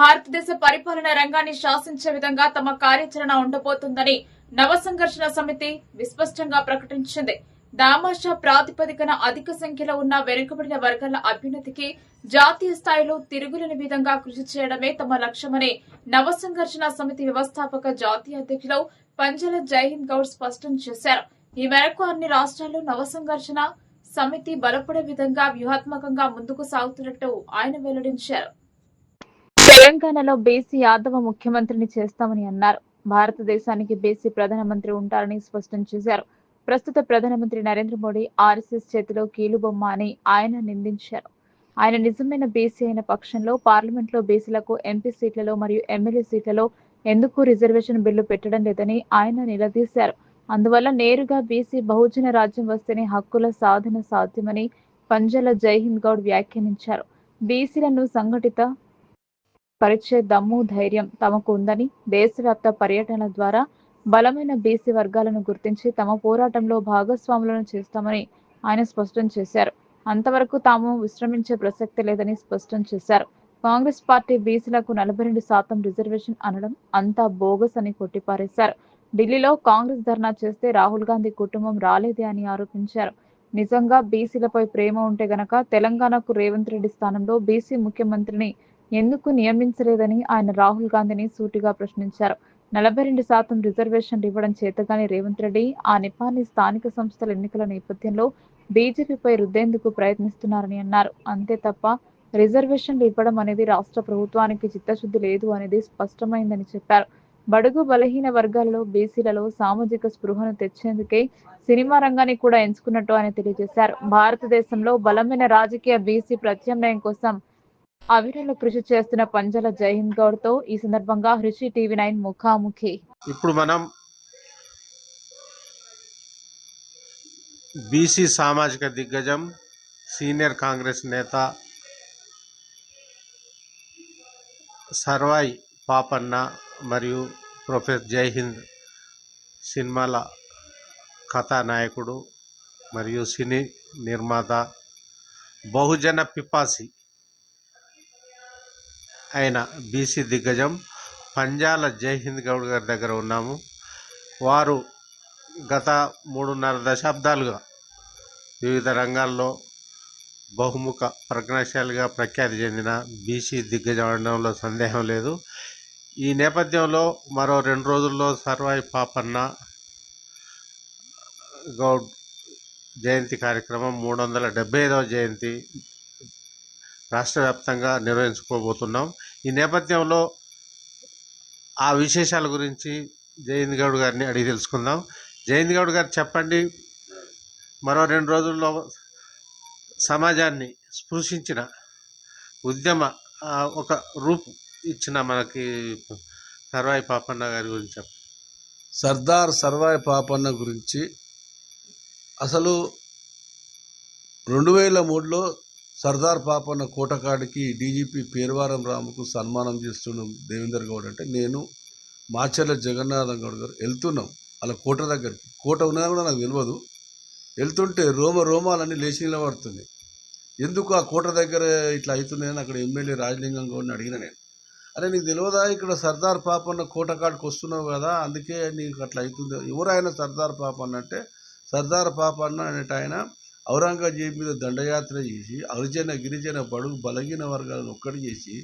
భారతదేశ పరిపాలన రంగాన్ని శాసించే విధంగా తమ కార్యాచరణ ఉండబోతుందని నవ సంఘర్షణ సమితి విస్పష్టంగా ప్రకటించింది. దామాషా ప్రాతిపదికన అధిక సంఖ్యలో ఉన్న వెనుకబడిన వర్గాల అభ్యున్నతికి జాతీయ స్థాయిలో తిరుగులేని విధంగా కృషి చేయడమే తమ లక్ష్యమని నవ సంఘర్షణ సమితి వ్యవస్థాపక జాతీయ అధ్యక్షులు పంజల జైహింద్ గౌడ్ స్పష్టం చేశారు. ఈ మేరకు అన్ని రాష్ట్రాల్లో నవ సంఘర్షణ సమితి బలపడే విధంగా వ్యూహాత్మకంగా ముందుకు సాగుతున్నట్టు ఆయన వెల్లడించారు. తెలంగాణలో బీసీ యాదవ ముఖ్యమంత్రిని చేస్తామని అన్నారు. భారతదేశానికి బీసీ ప్రధానమంత్రి ఉంటారని స్పష్టం చేశారు. ప్రస్తుత ప్రధానమంత్రి నరేంద్ర మోడీ ఆర్ఎస్ఎస్ చేతిలో కీలుబొమ్మ అని ఆయన నిందించారు. ఆయన నిజమైన బీసీ అయిన పక్షంలో పార్లమెంట్లో బీసీలకు ఎంపీ సీట్లలో మరియు ఎమ్మెల్యే సీట్లలో ఎందుకు రిజర్వేషన్ బిల్లు పెట్టడం లేదని ఆయన నిలదీశారు. అందువల్ల నేరుగా బీసీ బహుజన రాజ్యం వస్తేనే హక్కుల సాధన సాధ్యమని పంజల జైహింద్ గౌడ్ వ్యాఖ్యానించారు. బీసీలను సంఘటిత పరిచే దమ్ము ధైర్యం తమకు ఉందని దేశవ్యాప్త పర్యటన ద్వారా బలమైన బీసీ వర్గాలను గుర్తించి తమ పోరాటంలో భాగస్వాములను చేస్తామని ఆయన స్పష్టం చేశారు. అంతవరకు తాము విశ్రమించే ప్రసక్తి లేదని స్పష్టం చేశారు. కాంగ్రెస్ పార్టీ బీసీలకు నలభై రెండు శాతం రిజర్వేషన్ అనడం అంతా బోగస్ అని కొట్టిపారేశారు. ఢిల్లీలో కాంగ్రెస్ ధర్నా చేస్తే రాహుల్ గాంధీ కుటుంబం రాలేదే అని ఆరోపించారు. నిజంగా బీసీలపై ప్రేమ ఉంటే గనక తెలంగాణకు రేవంత్ రెడ్డి స్థానంలో బీసీ ముఖ్యమంత్రిని ఎందుకు నియమించలేదని ఆయన రాహుల్ గాంధీని సూటిగా ప్రశ్నించారు. నలభై రెండు శాతం రిజర్వేషన్లు ఇవ్వడం చేతగాని రేవంత్ రెడ్డి ఆ నిపాన్ని స్థానిక సంస్థల ఎన్నికల నేపథ్యంలో బీజేపీపై రుద్దేందుకు ప్రయత్నిస్తున్నారని అన్నారు. అంతే తప్ప రిజర్వేషన్లు ఇవ్వడం అనేది రాష్ట్ర ప్రభుత్వానికి చిత్తశుద్ధి లేదు అనేది స్పష్టమైందని చెప్పారు. బడుగు బలహీన వర్గాలలో బీసీలలో సామాజిక స్పృహను తెచ్చేందుకే సినిమా రంగాన్ని కూడా ఎంచుకున్నట్టు ఆయన తెలియజేశారు. భారతదేశంలో బలమైన రాజకీయ బీసీ ప్రత్యామ్నాయం కోసం అవిరల కృషి చేస్తున్న పంజల జైహింద్ గౌడ్తో ఈ సందర్భంగా హృషి టీవీ నైన్ ముఖాముఖి. ఇప్పుడు మనం బీసీ సామాజిక దిగ్గజం సీనియర్ కాంగ్రెస్ నేత సర్వాయి పాపన్న మరియు ప్రొఫెసర్ జైహింద్ సినిమాల కథానాయకుడు మరియు సినీ నిర్మాత బహుజన పిపాసి అయిన బీసీ దిగ్గజం. పంజాల జైహింద్ గౌడ్ గారి దగ్గర ఉన్నాము. వారు గత మూడున్నర దశాబ్దాలుగా వివిధ రంగాల్లో బహుముఖ ప్రజ్ఞాశాలిగా ప్రఖ్యాతి చెందిన బీసీ దిగ్గజం సందేహం లేదు. ఈ నేపథ్యంలో మరో రెండు రోజుల్లో సర్వాయి పాపన్న గౌడ్ జయంతి కార్యక్రమం మూడు వందల డెబ్బై ఐదవ జయంతి రాష్ట్ర వ్యాప్తంగా నిర్వహించుకోబోతున్నాం. ఈ నేపథ్యంలో ఆ విశేషాల గురించి జయంత్ గౌడ్ గారిని అడిగి తెలుసుకుందాం. జయంత్ గౌడ్ గారు చెప్పండి మరో రెండు రోజుల్లో సమాజాన్ని స్పృశించిన ఉద్యమ ఒక రూపు ఇచ్చిన మనకి సర్వాయి పాపన్న గారి గురించి చెప్పండి. సర్దార్ సర్వాయి పాపన్న గురించి అసలు రెండు వేల మూడులో సర్దార్ పాపన్న కోటకాడికి డీజీపీ పేర్వారం రాముకు సన్మానం చేస్తున్న దేవేందర్ గౌడ్ అంటే నేను మాచర్ల జగన్నాథం గౌడ్ గారు వెళ్తున్నాం. అలా కోట దగ్గరికి. కోట ఉన్నా కూడా నాకు తెలియదు వెళ్తుంటే రోమ రోమాలన్నీ లేచి నిలబడుతుంది ఎందుకు ఆ కోట దగ్గర ఇట్లా అవుతున్నాయని అక్కడ ఎమ్మెల్యే రాజలింగం గౌడ్ని అడిగిన నేను. అరే నీకు తెలియదా ఇక్కడ సర్దార్ పాపన్న కోట కాడికి వస్తున్నావు కదా అందుకే నీకు అట్లా అవుతుంది. ఎవరైనా సర్దార్ పాపన్న అంటే సర్దార్ పాపన్న అనేట ఆయన ఔరంగజేబు మీద దండయాత్ర చేసి హరిజన గిరిజన బడుగు బలహీన వర్గాలను ఒక్కటి చేసి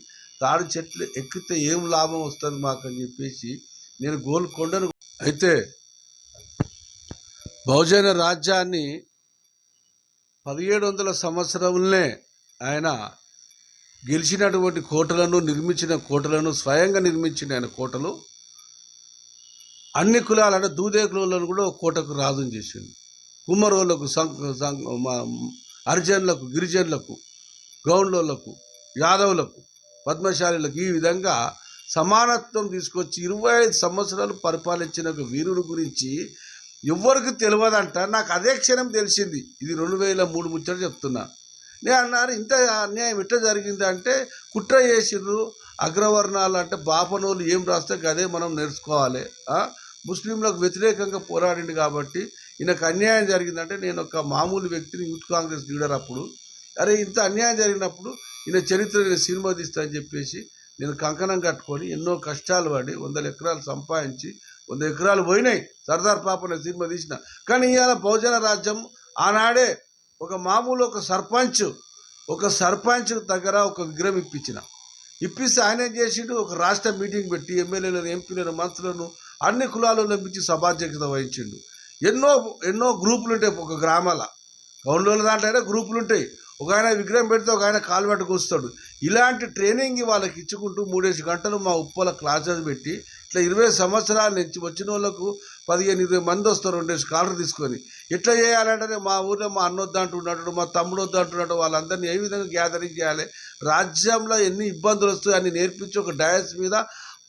తాడి చెట్లు ఎక్కితే ఏం లాభం వస్తుంది మాకు అని చెప్పేసి నేను గోల్కొండను అయితే బహుజన రాజ్యాన్ని పదిహేడు వందల సంవత్సరంలోనే ఆయన గెలిచినటువంటి కోటలను నిర్మించిన కోటలను స్వయంగా నిర్మించిన ఆయన కోటలు అన్ని కులాలు అంటే దూదే కులాలను కూడా ఒక కోటకు రాజుని చేసింది కుమ్మరోళ్ళకు సం- సం- హరిజనులకు గిరిజనులకు గౌండ్లకు యాదవులకు పద్మశాలులకు ఈ విధంగా సమానత్వం తీసుకొచ్చి ఇరవై ఐదు సంవత్సరాలు పరిపాలించిన ఒక వీరుడు గురించి ఎవరికి తెలియదంట. నాకు అదే క్షణం తెలిసింది. ఇది రెండు వేల మూడు ముచ్చట చెప్తున్నా. నేను అన్నారు ఇంత అన్యాయం ఎట్లా జరిగింది? అంటే కుట్ర చేసిండ్రు అగ్రవర్ణాలు అంటే బాపనోళ్ళు ఏం రాస్తే అదే మనం నేర్చుకోవాలి. ముస్లింలకు వ్యతిరేకంగా పోరాడిండు కాబట్టి ఈయనకు అన్యాయం జరిగిందంటే నేను ఒక మామూలు వ్యక్తిని యూత్ కాంగ్రెస్ లీడర్ అప్పుడు అరే ఇంత అన్యాయం జరిగినప్పుడు ఈయన చరిత్ర నేను సినిమా తీస్తా అని చెప్పేసి నేను కంకణం కట్టుకొని ఎన్నో కష్టాలు పడి వందల ఎకరాలు సంపాదించి వంద ఎకరాలు పోయినాయి. సర్దార్ పాపన సినిమా తీసిన. కానీ ఇవాళ బహుజన రాజ్యం ఆనాడే ఒక మామూలు ఒక సర్పంచ్ ఒక సర్పంచ్ దగ్గర ఒక విగ్రహం ఇప్పించిన. ఇప్పిస్తే ఆయన ఏం చేసిండు ఒక రాష్ట్ర మీటింగ్ పెట్టి ఎమ్మెల్యేలను ఎంపీలను మంత్రులను అన్ని కులాలను పిలిచి సభాధ్యక్షత వహించిండు. ఎన్నో ఎన్నో గ్రూపులు ఉంటాయి ఒక గ్రామాల. గౌండోళ్ళ దాంట్లో అయినా గ్రూపులు ఉంటాయి ఒక ఆయన విగ్రహం పెడితే ఒక ఆయన కాలు పట్టుకొస్తాడు. ఇలాంటి ట్రైనింగ్ వాళ్ళకి ఇచ్చుకుంటూ మూడేసి గంటలు మా ఉప్పల క్లాసెస్ పెట్టి ఇట్లా ఇరవై సంవత్సరాల నుంచి వచ్చిన వాళ్ళకు పదిహేను ఇరవై మంది వస్తారు రెండేసి కాలర్ తీసుకొని. ఎట్లా చేయాలంటే మా ఊర్లో మా అన్నొద్దు అంటున్నాడు మా తమ్ముడు వద్దు అంటున్నాడు వాళ్ళందరినీ ఏ విధంగా గ్యాదరింగ్ చేయాలి? రాజ్యంలో ఎన్ని ఇబ్బందులు వస్తాయి అని నేర్పించి ఒక డయాస్ మీద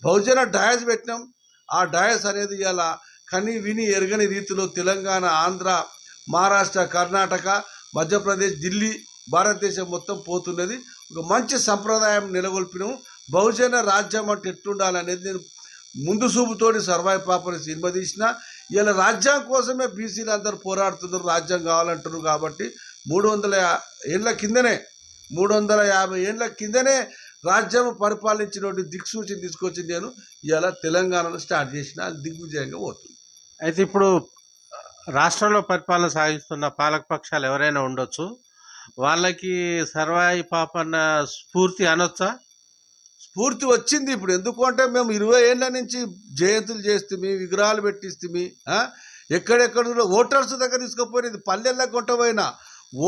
బహుజన డయాస్ పెట్టినాం. ఆ డయాస్ అనేది ఇలా కని విని ఎరగని రీతిలో తెలంగాణ ఆంధ్ర మహారాష్ట్ర కర్ణాటక మధ్యప్రదేశ్ ఢిల్లీ భారతదేశం మొత్తం పోతున్నది. ఒక మంచి సంప్రదాయం నెలకొల్పినాము బహుజన రాజ్యం అంటే ఎట్లుండాలనేది నేను ముందు చూపుతోటి సర్వాయి పాపని సినిమా తీసిన. ఇలా రాజ్యం కోసమే బీసీలు అందరూ పోరాడుతున్నారు. రాజ్యం కావాలంటున్నారు కాబట్టి మూడు వందల ఏళ్ళ కిందనే మూడు వందల యాభై ఏళ్ళ కిందనే రాజ్యం పరిపాలించినటువంటి దిక్సూచిని తీసుకొచ్చి నేను. ఇలా తెలంగాణలో స్టార్ట్ చేసిన దిగ్విజయంగా పోతుంది. అయితే ఇప్పుడు రాష్ట్రంలో పరిపాలన సాగిస్తున్న పాలకపక్షాలు ఎవరైనా ఉండొచ్చు. వాళ్ళకి సర్వాయి పాపన్న స్ఫూర్తి అనొచ్చా? స్ఫూర్తి వచ్చింది ఇప్పుడు. ఎందుకు అంటే మేము ఇరవై ఏళ్ళ నుంచి జయంతులు చేస్తుంది విగ్రహాలు పెట్టిస్తుంది ఎక్కడెక్కడ ఓటర్స్ దగ్గర తీసుకుపోయినది. పల్లెల్లో కొట్టపోయినా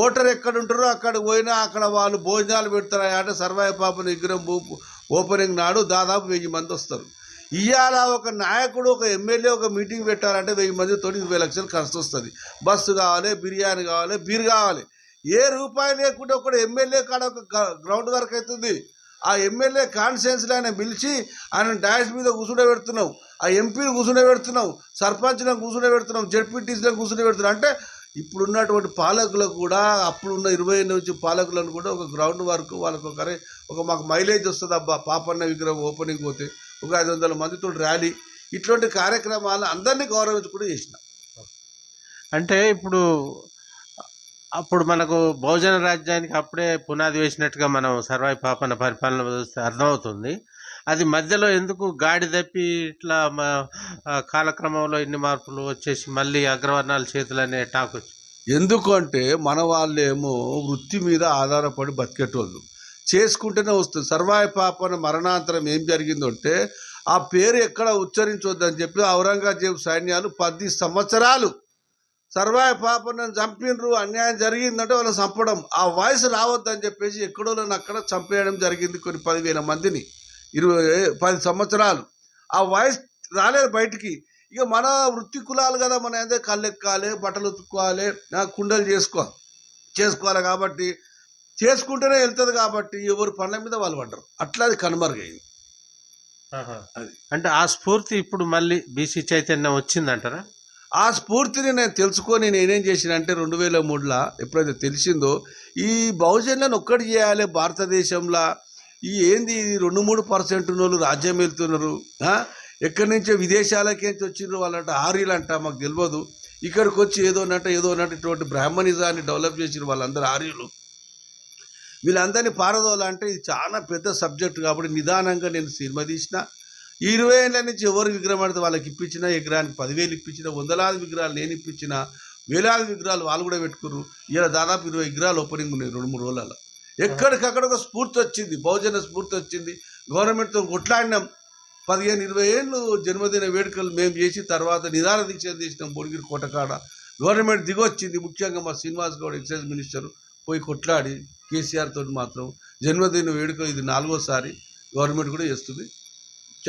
ఓటర్ ఎక్కడ ఉంటారో అక్కడ పోయినా అక్కడ వాళ్ళు భోజనాలు పెడతారు. అంటే సర్వాయి పాపన విగ్రహం ఓపెనింగ్ నాడు దాదాపు వెయ్యి మంది వస్తారు. ఇవాళ ఒక నాయకుడు ఒక ఎమ్మెల్యే ఒక మీటింగ్ పెట్టాలంటే వెయ్యి మందితో ఇరవై లక్షలు ఖర్చు వస్తుంది. బస్సు కావాలి బిర్యానీ కావాలి బీర్ కావాలి. ఏ రూపాయి లేకుండా ఒకటి ఎమ్మెల్యే కాడ ఒక గ్రౌండ్ వర్క్ అవుతుంది. ఆ ఎమ్మెల్యే కాన్స్టిట్యున్సీలో ఆయన పిలిచి ఆయన డాష్ మీద కూర్చునే పెడుతున్నాం ఆ ఎంపీని కూర్చునే పెడుతున్నాం సర్పంచ్లను కూర్చునే పెడుతున్నాం జడ్పీటీసీలను కూర్చుండే పెడుతున్నాం అంటే ఇప్పుడు ఉన్నటువంటి పాలకులకు కూడా అప్పుడున్న ఇరవై ఎనిమిది నుంచి పాలకులను కూడా ఒక గ్రౌండ్ వర్క్ వాళ్ళకు ఒకరే ఒక మాకు మైలేజ్ వస్తుంది అబ్బా పాపన్న విగ్రహం ఓపెనింగ్ పోతే ఒక ఐదు వందల మందితో ర్యాలీ. ఇటువంటి కార్యక్రమాలు అందరినీ గౌరవించుకుంటూ చేసిన. అంటే ఇప్పుడు అప్పుడు మనకు బహుజన రాజ్యానికి అప్పుడే పునాది వేసినట్టుగా మనం సర్వాయి పాపన్న పరిపాలన చూస్తే అర్థమవుతుంది. అది మధ్యలో ఎందుకు గాడి తప్పి ఇట్లా కాలక్రమంలో ఇన్ని మార్పులు వచ్చేసి మళ్ళీ అగ్రవర్ణాల చేతులనే టాక్ వచ్చి ఎందుకంటే మన వాళ్ళేమో వృత్తి మీద ఆధారపడి బతికేటోళ్ళు. చేసుకుంటేనే వస్తుంది. సర్వాయి పాపన మరణాంతరం ఏం జరిగిందంటే ఆ పేరు ఎక్కడ ఉచ్చరించొద్దని చెప్పి ఔరంగజేబు సైన్యాలు పది సంవత్సరాలు సర్వాయ పాపను చంపినరు అన్యాయం జరిగిందంటే వాళ్ళని చంపడం. ఆ వాయిస్ రావద్దని చెప్పేసి ఎక్కడో అక్కడ చంపేయడం జరిగింది కొన్ని పదివేల మందిని. ఇరవై పది సంవత్సరాలు. ఆ వాయిస్ రాలేదు బయటికి. ఇక మన వృత్తి కులాలు కదా మన ఏదో కళ్ళెక్కాలి బట్టలు ఉతుక్కోవాలి కుండలు చేసుకో చేసుకోవాలి కాబట్టి చేసుకుంటూనే వెళ్తుంది కాబట్టి ఎవరు పనుల మీద వాళ్ళు పడ్డరు. అట్లా అది కనుమరుగైంది. అది. అంటే ఆ స్ఫూర్తి ఇప్పుడు మళ్ళీ బీసీ చైతన్యం వచ్చిందంటారా? ఆ స్ఫూర్తిని నేను తెలుసుకొని నేనేం చేసిన అంటే రెండు వేల మూడులో ఎప్పుడైతే తెలిసిందో ఈ బహుజనులను ఒక్కటి చేయాలి భారతదేశంలో. ఈ ఏంది రెండు మూడు పర్సెంట్ వాళ్ళు రాజ్యం వెళ్తున్నారు? ఎక్కడి నుంచో విదేశాలకి నుంచి వచ్చిండ్రు వాళ్ళంట ఆర్యులు అంట మాకు తెలియదు ఇక్కడికి వచ్చి ఏదో అన్నట్టు ఏదో అన్నట్టు ఇటువంటి బ్రాహ్మణిజాన్ని డెవలప్ చేసిన వాళ్ళందరూ ఆర్యులు. వీళ్ళందరినీ పారదోలంటే ఇది చాలా పెద్ద సబ్జెక్ట్ కాబట్టి నిదానంగా నేను సినిమా తీసిన ఇరవై ఏళ్ళ నుంచి ఎవరు విగ్రహం పడితే వాళ్ళకి ఇప్పించిన విగ్రహానికి పదివేలు ఇప్పించిన వందలాది విగ్రహాలు నేను ఇప్పించిన వేలాది విగ్రహాలు వాళ్ళు కూడా పెట్టుకున్నారు ఇలా దాదాపు ఇరవై విగ్రహాలు ఓపెనింగ్ ఉన్నాయి రెండు మూడు రోజులలో ఎక్కడికక్కడ ఒక స్ఫూర్తి వచ్చింది బహుజన స్ఫూర్తి వచ్చింది. గవర్నమెంట్తో కొట్లాడినాం. పదిహేను ఇరవై ఏళ్ళు జన్మదిన వేడుకలు మేము చేసి తర్వాత నిదాన దీక్ష చేసినాం భువనగిరి కోటకాడ గవర్నమెంట్ దిగొచ్చింది ముఖ్యంగా మా శ్రీనివాస్ గౌడ్ ఎక్సైజ్ మినిస్టర్ పోయి కొట్లాడి కేసీఆర్ తోటి మాత్రం జన్మదిన వేడుక ఇది నాలుగోసారి గవర్నమెంట్ కూడా చేస్తుంది.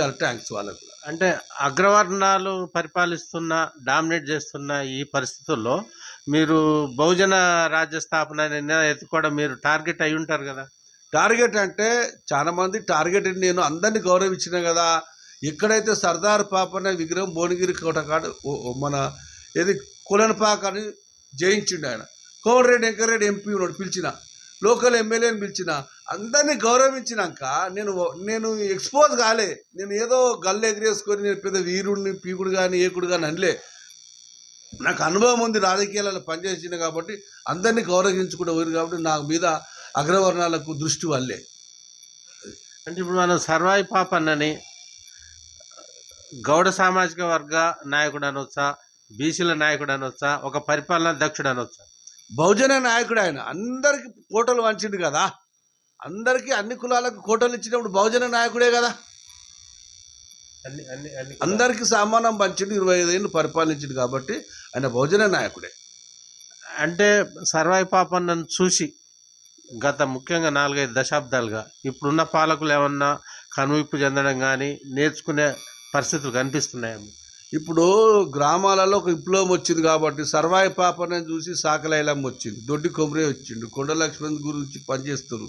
చాలా థ్యాంక్స్ వాళ్ళకు కూడా. అంటే అగ్రవర్ణాలు పరిపాలిస్తున్న డామినేట్ చేస్తున్న ఈ పరిస్థితుల్లో మీరు బహుజన రాజ్య స్థాపన నిర్ణయం కూడా మీరు టార్గెట్ అయి ఉంటారు కదా? టార్గెట్ అంటే చాలా మంది టార్గెట్ నేను అందరినీ గౌరవించిన కదా. ఎక్కడైతే సర్దార్ పాపన్న విగ్రహం భువనగిరి కోటకాడు ఓ- ఓ మన ఏది కులనపాక అని జయించిండు ఆయన. కోమటిరెడ్డి వెంకరెడ్డి ఎంపీ ఉన్నాడు పిలిచిన. లోకల్ ఎమ్మెల్యేని పిలిచిన అందరినీ గౌరవించినాక నేను నేను ఎక్స్పోజ్ కాలే. నేను ఏదో గల్లు ఎగిరేసుకొని నేను పెద్ద వీరుడిని పీకుడు కానీ ఏకుడు కానీ అనలే. నాకు అనుభవం ఉంది రాజకీయాలలో పనిచేసిన కాబట్టి అందరినీ గౌరవించుకుంటూ పోయింది కాబట్టి నా మీద అగ్రవర్ణాలకు దృష్టి వల్లే. అంటే ఇప్పుడు మనం సర్వాయి పాపన్నని గౌడ సామాజిక వర్గ నాయకుడు అనొచ్చా బీసీల నాయకుడు అనొచ్చా ఒక పరిపాలనా దక్షుడు అనొచ్చా? బహుజన నాయకుడు ఆయన. అందరికి కోటలు వంచిండు కదా. అందరికీ అన్ని కులాలకు కోటలు ఇచ్చినప్పుడు బహుజన నాయకుడే కదా. అందరికీ సామానం పంచిండు ఇరవై ఐదేళ్ళు పరిపాలించిండు కాబట్టి ఆయన బహుజన నాయకుడే. అంటే సర్వాయి పాపన్నను చూసి గత ముఖ్యంగా నాలుగైదు దశాబ్దాలుగా ఇప్పుడున్న పాలకులు ఏమన్నా కనువిప్పు చెందడం కానీ నేర్చుకునే పరిస్థితులు కనిపిస్తున్నాయేమో ఇప్పుడు గ్రామాలలో ఒక విప్లవం వచ్చింది కాబట్టి సర్వాయి పాపని చూసి సాకలైలం వచ్చింది. దొడ్డి కొమరే వచ్చిండు కొండలక్ష్మణ్ గురించి పనిచేస్తారు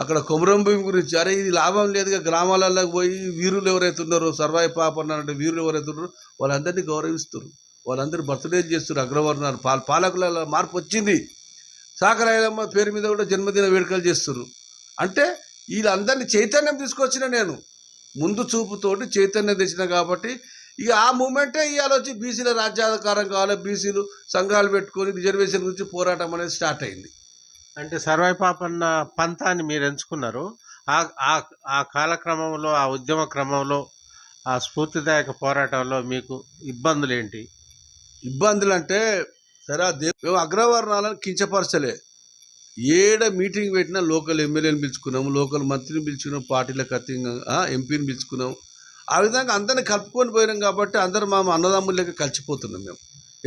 అక్కడ కొమరం భూమి గురించి అరే ఇది లాభం లేదుగా గ్రామాలలోకి పోయి వీరులు ఎవరైతే ఉన్నారో సర్వాయి పాపన్న అంటే వీరులు ఎవరైతే ఉన్నారో వాళ్ళందరినీ గౌరవిస్తారు వాళ్ళందరూ బర్త్డే చేస్తారు అగ్రవర్ణాలు. పాల పాలకుల మార్పు వచ్చింది. సాకరాయలమ్మ పేరు మీద కూడా జన్మదిన వేడుకలు చేస్తారు అంటే వీళ్ళందరినీ చైతన్యం తీసుకొచ్చిన నేను. ముందు చూపుతోటి చైతన్యం తెచ్చిన కాబట్టి ఇక ఆ మూమెంటే ఇవాళ వచ్చి బీసీల రాజ్యాధికారం కావాలి బీసీలు సంఘాలు పెట్టుకొని రిజర్వేషన్ గురించి పోరాటం అనేది స్టార్ట్ అయింది. అంటే సర్వాయి పాపన్న పంతాన్ని మీరు ఎంచుకున్నారు. ఆ కాలక్రమంలో ఆ ఉద్యమ క్రమంలో ఆ స్ఫూర్తిదాయక పోరాటంలో మీకు ఇబ్బందులు ఏంటి ఇబ్బందులు అంటే సరే మేము అగ్రవర్ణాలను కించపరచలే. ఏడ మీటింగ్ పెట్టినా లోకల్ ఎమ్మెల్యేని పిలుచుకున్నాము లోకల్ మంత్రిని పిలుచుకున్నాం పార్టీలకు అతీతంగా ఎంపీని పిలుచుకున్నాం ఆ విధంగా అందరిని కలుపుకొని పోయినాం కాబట్టి అందరూ మా అన్నదమ్ముల కలిసిపోతున్నాం మేము.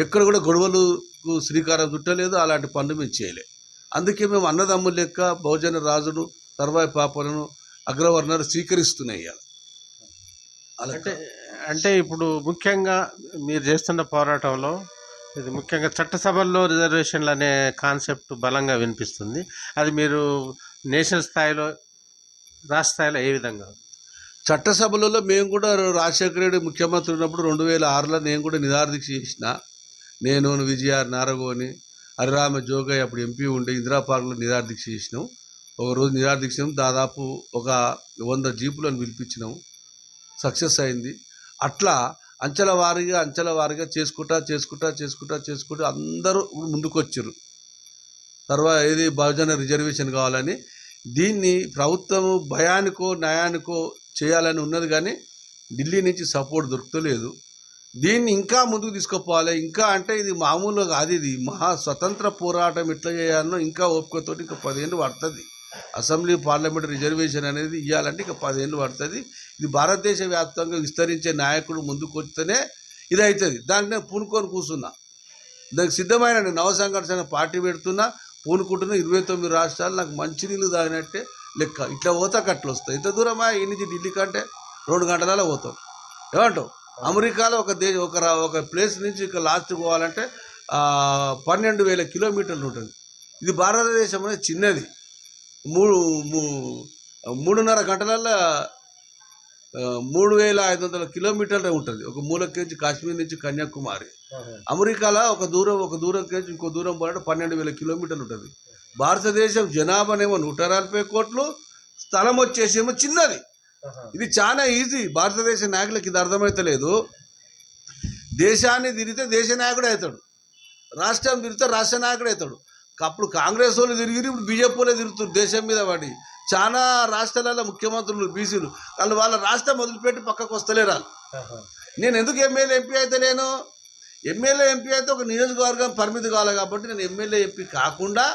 ఎక్కడ కూడా గొడవలకు శ్రీకారం చుట్టలేదు అలాంటి పనులు మేము చేయలే. అందుకే మేము అన్నదమ్ముల లెక్క బహుజన రాజును తర్వాయి పాపలను అగ్రవర్ణాలు స్వీకరిస్తున్నాయి అలా అంటే అంటే ఇప్పుడు ముఖ్యంగా మీరు చేస్తున్న పోరాటంలో ఇది ముఖ్యంగా చట్టసభల్లో రిజర్వేషన్లు అనే కాన్సెప్ట్ బలంగా వినిపిస్తుంది. అది మీరు నేషనల్ స్థాయిలో రాష్ట్ర స్థాయిలో ఏ విధంగా చట్టసభలలో మేము కూడా రాజశేఖర రెడ్డి ముఖ్యమంత్రి ఉన్నప్పుడు రెండు వేల ఆరులో నేను కూడా నిదార్థి చేసిన. నేను విజయ నారగోని హరిరామ జోగయ్య అప్పుడు ఎంపీ ఉండే ఇందిరా పార్క్లో నిరాదీక్ష చేసినాం. ఒక రోజు నిరాదీక్ష చేసినాం. దాదాపు ఒక వంద జీపులను పిలిపించినాం. సక్సెస్ అయింది. అట్లా అంచెల వారీగా అంచెల వారీగా చేసుకుంటా చేసుకుంటా చేసుకుంటా చేసుకుంటా అందరూ ముందుకొచ్చారు తర్వాత ఏది బహుజన రిజర్వేషన్ కావాలని దీన్ని ప్రభుత్వము భయానికో న్యాయానికో చేయాలని ఉన్నది కానీ ఢిల్లీ నుంచి సపోర్ట్ దొరుకుతలేదు. దీన్ని ఇంకా ముందుకు తీసుకుపోవాలి. ఇంకా అంటే ఇది మామూలుగా కాదు ఇది. మహా స్వతంత్ర పోరాటం ఎట్లా చేయాలనో ఇంకా ఓపికతో ఇంకా పదిహేను పడుతుంది. అసెంబ్లీ పార్లమెంట్ రిజర్వేషన్ అనేది ఇవ్వాలంటే ఇంకా పదేళ్ళు పడుతుంది. ఇది భారతదేశ వ్యాప్తంగా విస్తరించే నాయకుడు ముందుకు వస్తేనే ఇది అవుతుంది దానికి నేను పూనుకొని కూర్చున్నా. దానికి సిద్ధమైన నవ సంఘర్షణ పార్టీ పెడుతున్నా. పూనుకుంటున్నా. ఇరవై తొమ్మిది రాష్ట్రాలు నాకు మంచినీళ్ళు తాగినట్టే లెక్క. ఇట్లా పోతా కట్లు వస్తాయి. ఇంత దూరమా? ఈ నుంచి ఢిల్లీ కంటే రెండు గంటలలో పోతాం. ఏమంటావు? అమెరికాలో ఒక దే ఒక ఒక ప్లేస్ నుంచి ఇక లాస్ట్ పోవాలంటే పన్నెండు వేల కిలోమీటర్లు ఉంటుంది. ఇది భారతదేశం అనేది చిన్నది. మూడు మూడున్నర గంటలలో ఆ, మూడు వేల ఐదు వందల కిలోమీటర్లే ఉంటుంది. ఒక మూలకేంచి కాశ్మీర్ నుంచి కన్యాకుమారి. అమెరికాలో ఒక దూరం ఒక దూరం కేంచి ఇంకో దూరం పోవాలంటే పన్నెండు వేల కిలోమీటర్లు ఉంటుంది. భారతదేశం జనాభానేమో నూట నలభై కోట్లు స్థలం వచ్చేసేమో చిన్నది. ఇది చాలా ఈజీ. భారతదేశ నాయకులకి ఇది అర్థమైతలేదు దేశాన్ని తిరిగితే దేశ నాయకుడు అవుతాడు. రాష్ట్రం తిరిగితే రాష్ట్ర నాయకుడు అవుతాడు. అప్పుడు కాంగ్రెస్ వాళ్ళు తిరిగి ఇప్పుడు బీజేపీ వాళ్ళే తిరుగుతారు దేశం మీద పడి చాలా రాష్ట్రాలలో ముఖ్యమంత్రులు బీసీలు వాళ్ళు వాళ్ళ రాష్ట్రం వదిలిపెట్టి పక్కకు వస్తలేరు నేను ఎందుకు ఎమ్మెల్యే ఎంపీ అయితే లేను ఎమ్మెల్యే ఎంపీ అయితే ఒక నియోజకవర్గం పరిమితి కావాలి కాబట్టి నేను ఎమ్మెల్యే ఎంపీ కాకుండా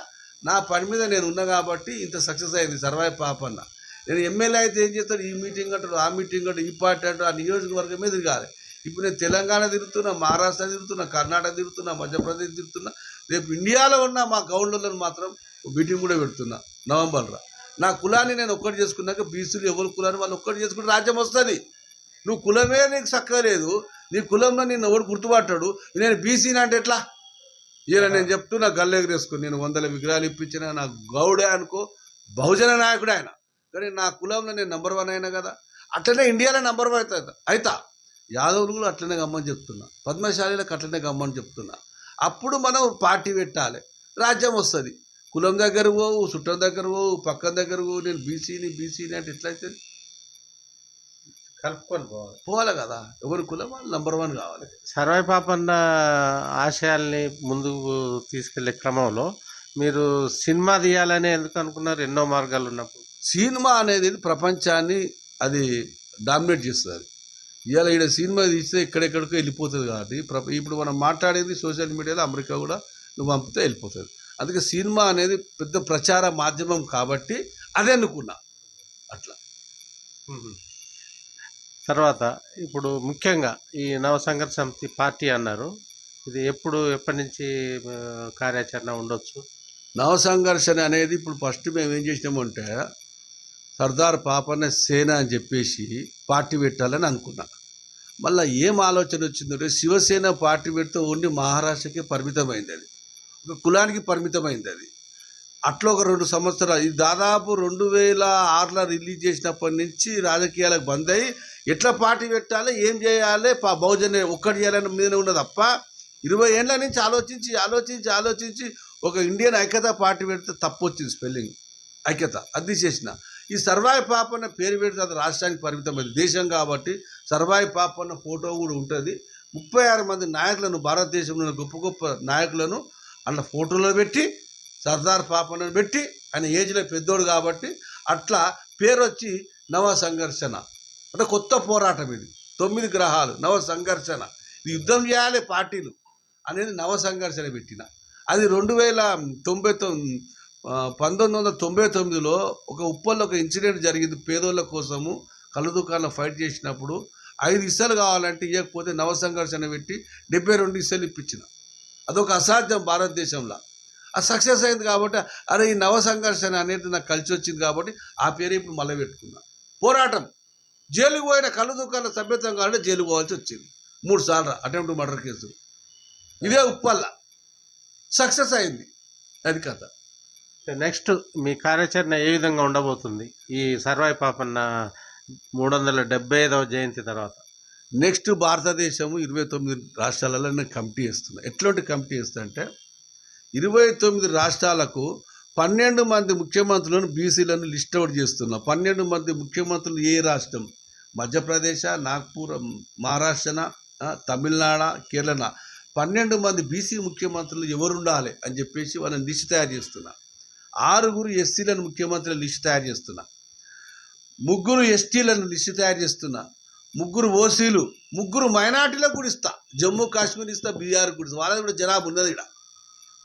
నా పని మీద నేను ఉన్నా కాబట్టి ఇంత సక్సెస్ అయింది. సర్వాయి పాపన్న. నేను ఎమ్మెల్యే అయితే ఏం చేస్తాడు? ఈ మీటింగ్ అంటాడు ఆ మీటింగ్ అంటాడు ఈ పార్టీ అంటాడు ఆ నియోజకవర్గం మీద తిరగాలి. ఇప్పుడు నేను తెలంగాణ తిరుగుతున్నా మహారాష్ట్ర తిరుగుతున్నా కర్ణాటక తిరుగుతున్నా మధ్యప్రదేశ్ తిరుగుతున్నా రేపు ఇండియాలో ఉన్న మా గౌండ్లను మాత్రం మీటింగ్ కూడా పెడుతున్నా నవంబర్లో నా కులాన్ని నేను ఒక్కటి చేసుకున్నాక బీసీలు ఎవరి కులాన్ని వాళ్ళు ఒక్కటి చేసుకుంటే రాజ్యం వస్తుంది. నువ్వు కులమే నీకు చక్కలేదు నీ కులంలో నిన్న ఎవడు గుర్తుపట్టాడు? నేను బీసీని అంటే ఎట్లా? ఈయన నేను చెప్తున్నా గల్లెగరేసుకుని నేను వందల విగ్రహాలు ఇప్పించిన నా గౌడే అనుకో బహుజన నాయకుడు ఆయన. కానీ నా కులంలో నేను నంబర్ వన్ అయినా కదా అట్లనే ఇండియాలో నంబర్ వన్ అవుతా అవుతా యాదవులు కూడా అట్లనే గమ్మని చెప్తున్నా. పద్మశాలిలకు అట్లనే గమ్మని చెప్తున్నా. అప్పుడు మనం పార్టీ పెట్టాలి. రాజ్యం వస్తుంది. కులం దగ్గర పోవు చుట్టం దగ్గర పోవు పక్కన దగ్గర పోవు నేను బీసీని బీసీని అంటే ఎట్లయితే కలుపుకొని పోవాలి. పోవాలి కదా. ఎవరి కులం వాళ్ళు నంబర్ వన్ కావాలి. సర్వాయి పాపన్న ఆశయాల్ని ముందుకు తీసుకెళ్ళే క్రమంలో మీరు సినిమా తీయాలని ఎందుకు అనుకున్నారు? ఎన్నో మార్గాలు ఉన్నప్పుడు. సినిమా అనేది ప్రపంచాన్ని అది డామినేట్ చేస్తుంది. ఇవాళ ఇక్కడ సినిమా తీస్తే ఎక్కడెక్కడికో వెళ్ళిపోతుంది కాబట్టి ప్ర- ఇప్పుడు మనం మాట్లాడేది సోషల్ మీడియాలో అమెరికా కూడా నువ్వు పంపితే వెళ్ళిపోతుంది. అందుకే సినిమా అనేది పెద్ద ప్రచార మాధ్యమం కాబట్టి అదే అనుకున్నా. అట్లా. తర్వాత ఇప్పుడు ముఖ్యంగా ఈ నవసంఘర్ష సమితి పార్టీ అన్నారు. ఇది ఎప్పుడు ఎప్పటి నుంచి కార్యాచరణ ఉండొచ్చు? నవ సంఘర్షణ అనేది ఇప్పుడు ఫస్ట్ మేము ఏం చేసినామంటే సర్దార్ పాపన్న సేన అని చెప్పేసి పార్టీ పెట్టాలని అనుకున్నా. మళ్ళీ ఏం ఆలోచన వచ్చిందంటే శివసేన పార్టీ పెడితే ఓన్లీ మహారాష్ట్రకే పరిమితమైంది అది. ఒక కులానికి పరిమితమైంది అది. అట్లా ఒక రెండు సంవత్సరాలు. ఇది దాదాపు రెండు వేల ఆరులో రిలీజ్ చేసినప్పటి నుంచి రాజకీయాలకు బంద్ అయ్యి ఎట్లా పార్టీ పెట్టాలి ఏం చేయాలి పా- బహుజన ఒక్కటి చేయాలని మీద ఉన్నది తప్ప ఇరవై ఏళ్ళ నుంచి ఆలోచించి ఆలోచించి ఆలోచించి ఒక ఇండియన్ ఐక్యత పార్టీ పెడితే తప్పు వచ్చింది స్పెల్లింగ్. ఐక్యత అది చేసిన. ఈ సర్వాయి పాపన్న పేరు పెడితే అది రాష్ట్రానికి పరిమితమైంది దేశం కాబట్టి సర్వాయి పాపన్న ఫోటో కూడా ఉంటుంది. ముప్పై ఆరు మంది నాయకులను భారతదేశంలో గొప్ప గొప్ప నాయకులను అలా ఫోటోలో పెట్టి సర్దార్ పాపను పెట్టి ఆయన ఏజ్లో పెద్దోడు కాబట్టి అట్లా పేరు వచ్చి నవ సంఘర్షణ. అంటే కొత్త పోరాటం ఇది. తొమ్మిది గ్రహాలు నవ సంఘర్షణ. ఇది యుద్ధం చేయాలి పార్టీలు అనేది నవ సంఘర్షణ పెట్టిన. అది రెండు వేల తొంభై తొమ్మిది పంతొమ్మిది వందల తొంభై తొమ్మిదిలో ఒక ఉప్పల్లో ఒక ఇన్సిడెంట్ జరిగింది పేదోళ్ళ కోసము. కళ్ళు దుకాణం ఫైట్ చేసినప్పుడు ఐదు ఇసలు కావాలంటే ఇవ్వకపోతే నవ సంఘర్షణ పెట్టి డెబ్బై రెండు ఇసలు ఇప్పించిన. అదొక అసాధ్యం భారతదేశంలో. ఆ సక్సెస్ అయింది కాబట్టి అరే ఈ నవ సంఘర్షణ అనేది నాకు కలిసి వచ్చింది కాబట్టి ఆ పేరు ఇప్పుడు మళ్ళీ పెట్టుకున్నా. పోరాటం. జైలుకు పోయిన కళ్ళు దుకాణం సభ్యత్వం కావాలంటే జైలుకు పోవాల్సి వచ్చింది. మూడు సార్లు అటెంప్ట్ మర్డర్ కేసు. ఇదే ఉప్పల్ల. సక్సెస్ అయింది. అది కథ. నెక్స్ట్ మీ కార్యాచరణ ఏ విధంగా ఉండబోతుంది? ఈ సర్వాయి పాపన్న మూడు వందల డెబ్బై ఐదవ జయంతి తర్వాత. నెక్స్ట్ భారతదేశము ఇరవై తొమ్మిది రాష్ట్రాలలో నేను కమిటీ వేస్తున్నా. ఎట్లాంటి కమిటీ వేస్తా అంటే ఇరవై తొమ్మిది రాష్ట్రాలకు పన్నెండు మంది ముఖ్యమంత్రులను బీసీలను లిస్ట్ అవుట్ చేస్తున్నాం. పన్నెండు మంది ముఖ్యమంత్రులు ఏ రాష్ట్రం? మధ్యప్రదేశ్ నాగ్పూర్ మహారాష్ట్ర తమిళనాడు కేరళ పన్నెండు మంది బీసీ ముఖ్యమంత్రులు ఎవరు ఉండాలి అని చెప్పేసి వాళ్ళని లిస్ట్ తయారు చేస్తున్నా. ఆరుగురు ఎస్సీలను ముఖ్యమంత్రులు లిస్ట్ తయారు చేస్తున్నా. ముగ్గురు ఎస్టీలను లిస్ట్ తయారు చేస్తున్నా. ముగ్గురు ఓసీలు ముగ్గురు మైనార్టీలకు కూడా ఇస్తా. జమ్మూ కాశ్మీర్ ఇస్తా బీహార్ కూడా ఇస్తా. వాళ్ళకి కూడా జనాభా ఉన్నది ఇక్కడ.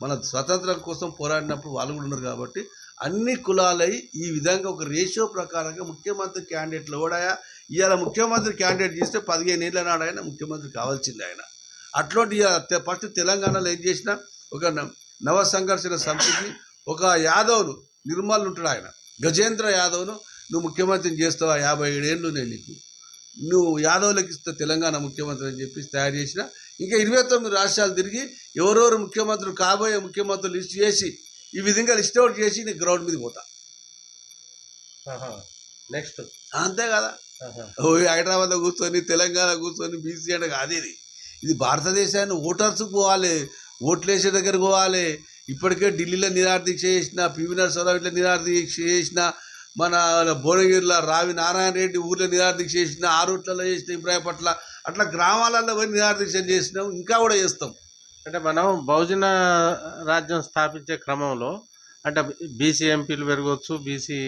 మన స్వతంత్రం కోసం పోరాడినప్పుడు వాళ్ళు కూడా ఉన్నారు కాబట్టి అన్ని కులాలై ఈ విధంగా ఒక రేషియో ప్రకారంగా ముఖ్యమంత్రి క్యాండిడేట్లు ఓడాయా ఇవాళ ముఖ్యమంత్రి క్యాండిడేట్ చేస్తే పదిహేను ఏళ్ళ నాడు ఆయన ముఖ్యమంత్రి కావాల్సింది ఆయన. అట్లాంటి ఫస్ట్ తెలంగాణలో ఏం చేసిన ఒక నవ సంఘర్షణ సమితికి ఒక యాదవ్ను నిర్మల్ ఉంటాడు ఆయన. గజేంద్ర యాదవ్ను నువ్వు ముఖ్యమంత్రిని చేస్తావా? యాభై ఏడేళ్ళు నేను నీకు. నువ్వు యాదవ్లకు ఇస్తా తెలంగాణ ముఖ్యమంత్రి అని చెప్పి తయారు చేసిన ఇంకా ఇరవై తొమ్మిది రాష్ట్రాలు తిరిగి ఎవరెవరు ముఖ్యమంత్రులు కాబోయే ముఖ్యమంత్రులు లిస్ట్ చేసి ఈ విధంగా లిస్ట్ అవుట్ చేసి నేను గ్రౌండ్ మీద పోతా. నెక్స్ట్ అంతే కదా. ఓ హైదరాబాద్లో కూర్చొని తెలంగాణ కూర్చొని బీసీ అంటే కాదు ఇది. ఇది భారతదేశాన్ని ఓటర్స్ పోవాలి ఓట్లు వేసే దగ్గర పోవాలి. ఇప్పటికే ఢిల్లీలో నిరాదీక్ష చేసిన పివి నరసింహరావు ఇట్లా నిరాదీక్ష చేసిన మన భువనగిరిలో రావి నారాయణ రెడ్డి ఊర్లో నిరాదీక్ష చేసిన ఆరుట్లలో చేసిన ఇబ్రాహీపట్ల అట్లా గ్రామాలలో పోయి నిరాదీక్ష చేసినాం ఇంకా కూడా చేస్తాం. అంటే మనం బహుజన రాజ్యం స్థాపించే క్రమంలో అంటే బీసీ ఎంపీలు పెరగవచ్చు బీసీ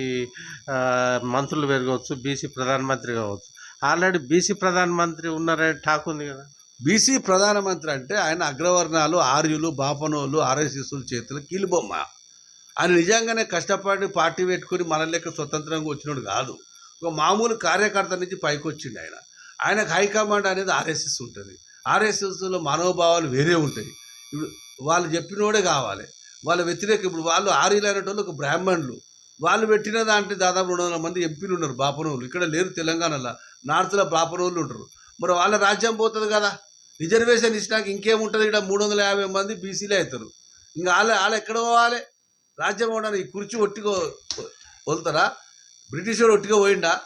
మంత్రులు పెరగవచ్చు బీసీ ప్రధానమంత్రి కావచ్చు. ఆల్రెడీ బీసీ ప్రధానమంత్రి ఉన్నారనే టాక్ ఉంది కదా. బీసీ ప్రధానమంత్రి అంటే ఆయన అగ్రవర్ణాలు ఆర్యులు బాపనోళ్ళు ఆర్ఎస్ఎస్ల చేతులు కీలుబొమ్మ. ఆయన నిజంగానే కష్టపడి పార్టీ పెట్టుకుని మన లెక్క స్వతంత్రంగా వచ్చినోడు కాదు. ఒక మామూలు కార్యకర్త నుంచి పైకి వచ్చిండు ఆయన. ఆయనకు హైకమాండ్ అనేది ఆర్ఎస్ఎస్ ఉంటుంది. ఆర్ఎస్ఎస్లో మనోభావాలు వేరే ఉంటాయి. ఇప్పుడు వాళ్ళు చెప్పినోడే కావాలి. వాళ్ళ వ్యతిరేక ఇప్పుడు వాళ్ళు ఆర్యులు అనేటోళ్ళు ఒక బ్రాహ్మణులు. వాళ్ళు పెట్టిన దాంట్లో దాదాపు రెండు వందల మంది ఎంపీలు ఉన్నారు బాపనోళ్ళు. ఇక్కడ లేరు తెలంగాణలో. నార్త్లో బాపనోళ్ళు ఉంటారు. మరి వాళ్ళ రాజ్యం పోతుంది కదా. రిజర్వేషన్ ఇచ్చినాక ఇంకేముంటుంది? ఇక్కడ మూడు వందల యాభై మంది బీసీలే అవుతారు. ఇంకా వాళ్ళ వాళ్ళు ఎక్కడ పోవాలి? రాజ్యం పోవడానికి ఈ కుర్చీ ఒట్టిగా వదులుతారా? బ్రిటిష్ వాడు ఒట్టిగా పోయిండా?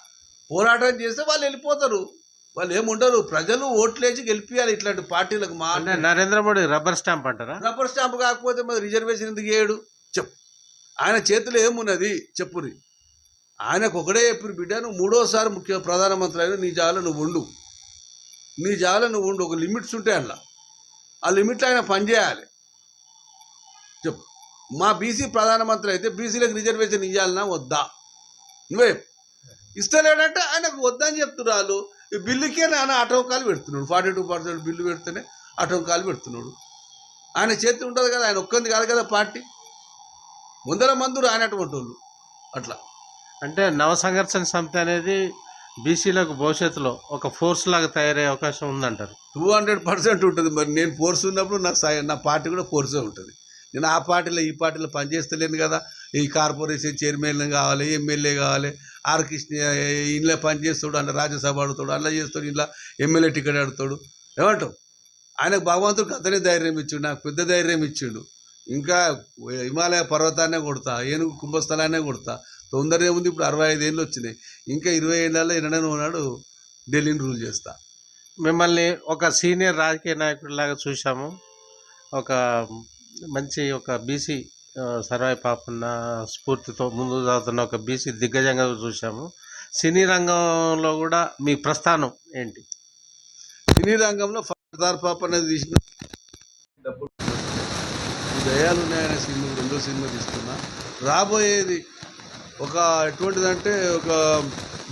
పోరాటం చేస్తే వాళ్ళు వెళ్ళిపోతారు. వాళ్ళు ఏముండరు ప్రజలు ఓట్లేసి గెలిపియాలి ఇట్లాంటి పార్టీలకు మా నరేంద్ర మోడీ రబ్బర్ స్టాంప్ అంటారా? రబ్బర్ స్టాంప్ కాకపోతే మరి రిజర్వేషన్ ఎందుకు చేయడు? చెప్పు. ఆయన చేతిలో ఏమున్నది? చెప్పురి. ఆయనకు ఒకడే చెప్పిన బిడ్డ నువ్వు మూడోసారి ముఖ్య ప్రధానమంత్రి అయినా నీ జాలో నువ్వు ఉండు. నీ జాలో నువ్వు ఉండు. ఒక లిమిట్స్ ఉంటాయి అందులో. ఆ లిమిట్లో ఆయన పనిచేయాలి. మా బీసీ ప్రధానమంత్రి అయితే బీసీలకు రిజర్వేషన్ ఇవ్వాలన్నా వద్దా? నువ్వే. ఇస్తలేడంటే ఆయనకు వద్దని చెప్తున్నారు ఈ బిల్లుకే ఆయన ఆటంకాలు పెడుతున్నాడు. ఫార్టీ టూ పర్సెంట్ బిల్లు పెడితేనే ఆటంకాలు పెడుతున్నాడు. ఆయన చేతి ఉంటుంది కదా ఆయన ఒక్కంది కాదు కదా పార్టీ. వందల మంది రానటువంటి వాళ్ళు. అట్లా. అంటే నవ సంఘర్షణ సమితి అనేది బీసీలకు భవిష్యత్తులో ఒక ఫోర్స్ లాగా తయారయ్యే అవకాశం ఉందంటారు. టూ హండ్రెడ్ పర్సెంట్ ఉంటుంది. మరి నేను ఫోర్స్ ఉన్నప్పుడు సా- నా పార్టీ కూడా ఫోర్సే ఉంటుంది. నేను ఆ పార్టీలో ఈ పార్టీలో పనిచేస్తలేను కదా. ఈ కార్పొరేషన్ చైర్మన్ కావాలి ఎమ్మెల్యే కావాలి ఆర్ కృష్ణ ఇంట్లో పనిచేస్తాడు అందులో రాజ్యసభ అడుగుతాడు అలా చేస్తాడు ఇంట్లో ఎమ్మెల్యే టికెట్ ఆడుతాడు. ఏమంటావు? ఆయనకు భగవంతుడు అతనే ధైర్యం ఇచ్చిండు నాకు పెద్ద ధైర్యం ఇచ్చిండు. ఇంకా హిమాలయ పర్వతాన్నే కొడతా ఏనుగు కుంభస్థలాన్నే కొడతా. తొందరగా ఉంది ఇప్పుడు అరవై ఐదు ఏళ్ళు వచ్చినాయి. ఇంకా ఇరవై ఏళ్ళలో ఎన్నడూ ఉన్నాడు ఢిల్లీని రూల్ చేస్తా. మిమ్మల్ని ఒక సీనియర్ రాజకీయ నాయకుడిలాగా చూసాము ఒక మంచి ఒక బీసీ సర్వాయి పాపన్న స్ఫూర్తితో ముందు సాగుతున్న ఒక బీసీ దిగ్గజంగా చూసాము సినీ రంగంలో కూడా మీ ప్రస్థానం ఏంటి? సినీ రంగంలో ఫర్దార్ పాప అనేది తీసిన డబ్బులు. దయాలు ఉన్నాయనే సినిమా రెండో సినిమా తీస్తున్నా రాబోయేది ఒక ఎటువంటిదంటే ఒక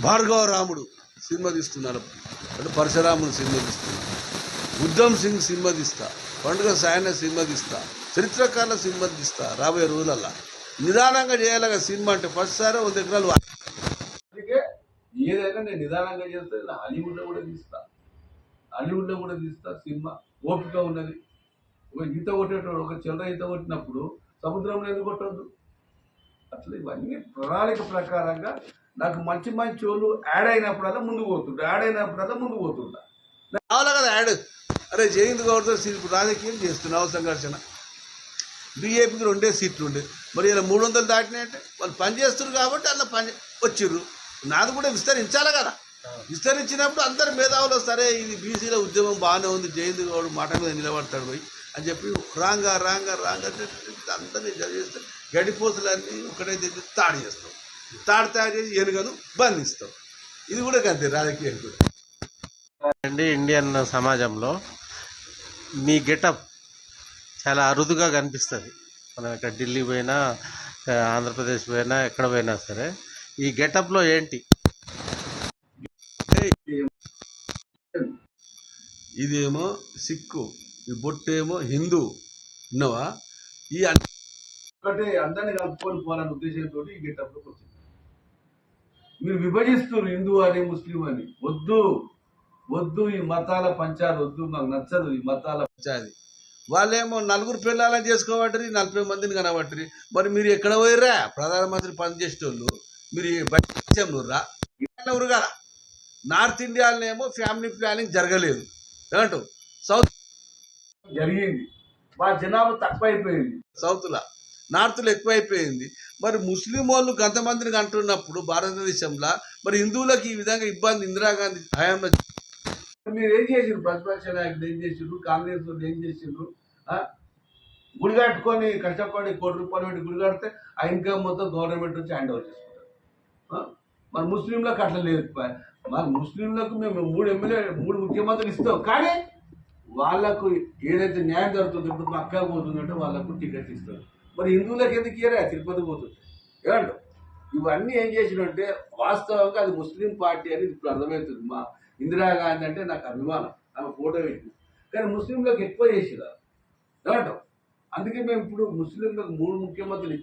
భార్గవ రాముడు సినిమా తీస్తున్నారు అంటే పరశురాముడు సినిమా తీస్తున్నారు ఉద్దమ్ సింగ్ సినిమా తీస్తా. పండుగ సాయన సినిమా తీస్తా. చరిత్రకారుల సినిమా తీస్తా రాబోయే రోజులల్లా. నిదానంగా చేయాలి సినిమా అంటే ఫస్ట్ సారి వంద ఎకరాలు అందుకే ఏదైనా నేను నిదానంగా చేస్తే ఇలా హాలీవుడ్లో కూడా తీస్తా. హాలీవుడ్లో కూడా తీస్తా సినిమా. ఓపిక ఉన్నది. ఒక ఈత కొట్టేటోడు ఒక చిల్లర ఈత కొట్టినప్పుడు సముద్రంలో ఎందుకు కొట్టొద్దు? అట్లా ఇవన్నీ ప్రణాళిక ప్రకారంగా నాకు మంచి మంచి వాళ్ళు యాడ్ అయినప్పుడల్లా ముందుకు పోతుంటా. యాడ్ అయినప్పుడల్లా ముందుకు పోతుంటా. కావాలి కదా యాడ్? అరే జయంత్ గౌడ్తో రాజకీయం చేస్తున్నావు సంఘర్షణ బీజేపీకి రెండే సీట్లు ఉండే. మరి ఇలా మూడు వందలు దాటినాయంటే వాళ్ళు పనిచేస్తున్నారు కాబట్టి అలా పని వచ్చిర్రు. నాది కూడా విస్తరించాలి కదా. విస్తరించినప్పుడు అందరు మేధావులు సరే ఇది బీసీల ఉద్యమం బాగానే ఉంది జయంతి గౌడ్ మాట మీద నిలబడతాడు పోయి అని చెప్పి రాంగా రాంగా రాంగా అందరినీ చేస్తే గడిపోతులన్నీ ఒకటే తెచ్చి తాడు చేస్తాం. తాడు తయారు చేసి ఏనుగను బంధిస్తాం. ఇది కూడా అంతే రాజకీయాలు కూడా. అండి ఇండియన్ సమాజంలో మీ గెటప్ చాలా అరుదుగా కనిపిస్తుంది. మనం ఇక్కడ ఢిల్లీ పోయినా ఆంధ్రప్రదేశ్ పోయినా ఎక్కడ పోయినా సరే ఈ గెటప్లో ఏంటి? ఇదేమో సిక్కు ఈ బొట్టేమో హిందూ ఉన్నవా ఈ ఒకటే అందరిని కలుపుకొని పోవాలనే ఉద్దేశంతో ఈ గెటప్లోకి వచ్చింది. మీరు విభజిస్తున్నారు హిందూ అని ముస్లిం అని. వద్దు వద్దు ఈ మతాల పంచాలు వద్దు మాకు నచ్చదు ఈ మతాల పంచాది. వాళ్ళేమో నలుగురు పిల్లలని చేసుకోబట్టరి నలభై మందిని కనబట్టరి. మరి మీరు ఎక్కడ పోయిర్రా? ప్రధానమంత్రి పనిచేసేటోళ్ళు. మీరు బయట రా ఉరగాల. నార్త్ ఇండియాలోనేమో ఫ్యామిలీ ప్లానింగ్ జరగలేదు. ఏమంటావు? సౌత్ జరిగింది. మా జనాభా తక్కువైపోయింది. సౌత్లో. నార్త్లో ఎక్కువైపోయింది. మరి ముస్లిం వాళ్ళు కొంతమందిని అంటున్నప్పుడు భారతదేశంలో మరి హిందువులకు ఈ విధంగా ఇబ్బంది. ఇందిరాగాంధీ హయాంలో మీరు ఏం చేసిండ్రు? ప్రతిపక్ష నాయకులు ఏం చేసిండ్రు? కాంగ్రెస్ వాళ్ళు ఏం చేసిండ్రు? గుడి కట్టుకొని కష్టపడి కోటి రూపాయలు పెట్టి గుడి కడితే ఆ ఇన్కమ్ మొత్తం గవర్నమెంట్ నుంచి హ్యాండ్ ఓవర్ చేసుకుంటారు. మరి ముస్లింలకు అట్లా లేదు. మరి ముస్లింలకు మేము మూడు ఎమ్మెల్యే మూడు ముఖ్యమంత్రులు ఇస్తాం. కానీ వాళ్ళకు ఏదైతే న్యాయం జరుగుతుందో ఇప్పుడు మా అక్క పోతుందంటే వాళ్ళకు టికెట్ ఇస్తారు. మరి హిందువులకు ఎందుకు ఇయరా తిరుపతి పోతుంది. ఏమంటారు ఇవన్నీ ఏం చేసినంటే వాస్తవంగా అది ముస్లిం పార్టీ అని ఇప్పుడు అర్థమవుతుంది. మా ఇందిరాగాంధీ అంటే నాకు అభిమానం ఆమె ఫోటో పెట్టి కానీ ముస్లింలకు ఎక్కువ చేసినారు ఏమంటాం అందుకే మేము ఇప్పుడు ముస్లింలకు మూడు ముఖ్యమంత్రులు ఇచ్చి